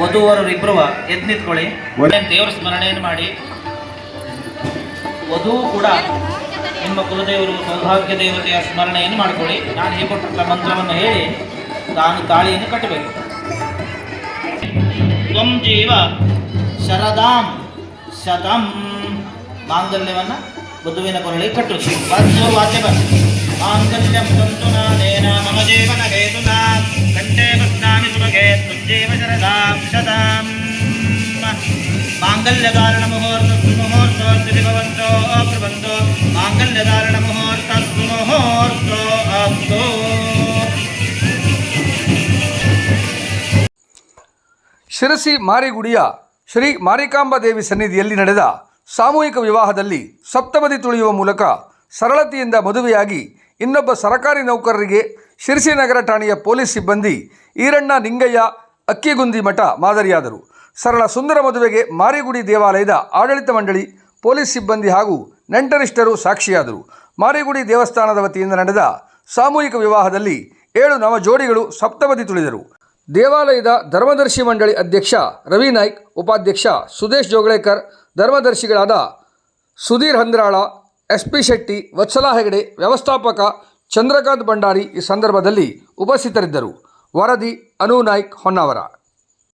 ವಧುವರರಿಬ್ಬರು ಎದ್ದು ನಿಂತ್ಕೊಳ್ಳಿ. ದೇವರ ಸ್ಮರಣೆಯನ್ನು ಮಾಡಿ. ವಧು ಕೂಡ ನಿಮ್ಮ ಕುಲದೇವರು ಸೌಭಾಗ್ಯ ದೇವತೆಯ ಸ್ಮರಣೆಯನ್ನು ಮಾಡಿಕೊಳ್ಳಿ. ನಾನು ಕೊಟ್ಟಂತ ಮಂತ್ರವನ್ನು ಹೇಳಿ ತಾನು ತಾಳಿಯನ್ನು ಕಟ್ಟಬೇಕು. ತ್ವಂ ಜೀವ ಶರದಾಂ ಶತಂ. ಮಾಂಗಲ್ಯವನ್ನು ವಧುವಿನ ಕೊರಳಿ ಕಟ್ಟು ವಾದ್ಯ ಬಂದು ಮಾಂಗಲ್ಯಂ ತಂತು ಮಾಂಗಲ್ಯಧಾರಣ ಮುಹೂರ್ತ ಭವಂತೋ ಅಪ್ರಬಂತೋ ಮಾಂಗಲ್ಯಧಾರಣ ಮುಹೂರ್ತ ಶಿರಸಿ ಮಾರಿಗುಡಿಯ ಶ್ರೀ ಮಾರಿಕಾಂಬಾ ದೇವಿ ಸನ್ನಿಧಿಯಲ್ಲಿ ನಡೆದ ಸಾಮೂಹಿಕ ವಿವಾಹದಲ್ಲಿ ಸಪ್ತಪದಿ ತುಳಿಯುವ ಮೂಲಕ ಸರಳತೆಯಿಂದ ಮದುವೆಯಾಗಿ ಇನ್ನೊಬ್ಬ ಸರಕಾರಿ ನೌಕರರಿಗೆ ಶಿರಸಿ ನಗರ ಠಾಣೆಯ ಪೊಲೀಸ್ ಸಿಬ್ಬಂದಿ ಈರಣ್ಣ ನಿಂಗಯ್ಯ ಅಕ್ಕಿಗುಂದಿ ಮಠ ಮಾದರಿಯಾದರು. ಸರಳ ಸುಂದರ ಮದುವೆಗೆ ಮಾರಿಗುಡಿ ದೇವಾಲಯದ ಆಡಳಿತ ಮಂಡಳಿ, ಪೊಲೀಸ್ ಸಿಬ್ಬಂದಿ ಹಾಗೂ ನೆಂಟರಿಷ್ಟರು ಸಾಕ್ಷಿಯಾದರು. ಮಾರಿಗುಡಿ ದೇವಸ್ಥಾನದ ವತಿಯಿಂದ ನಡೆದ ಸಾಮೂಹಿಕ ವಿವಾಹದಲ್ಲಿ ಏಳು ನವ ಜೋಡಿಗಳು ಸಪ್ತಪದಿ ತುಳಿದರು. ದೇವಾಲಯದ ಧರ್ಮದರ್ಶಿ ಮಂಡಳಿ ಅಧ್ಯಕ್ಷ ರವಿ ನಾಯ್ಕ್, ಉಪಾಧ್ಯಕ್ಷ ಸುದೇಶ್ ಜೋಗಳೇಕರ್, ಧರ್ಮದರ್ಶಿಗಳಾದ ಸುಧೀರ್ ಹಂದ್ರಾಳ ಎಸ್ ಪಿ ಶೆಟ್ಟಿ, ವತ್ಸಲಾ ಹೆಗಡೆ, ವ್ಯವಸ್ಥಾಪಕ ಚಂದ್ರಕಾಂತ್ ಭಂಡಾರಿ ಈ ಸಂದರ್ಭದಲ್ಲಿ ಉಪಸ್ಥಿತರಿದ್ದರು. ವರದಿ ಅನು ನಾಯ್ಕ್ ಹೊನ್ನಾವರ.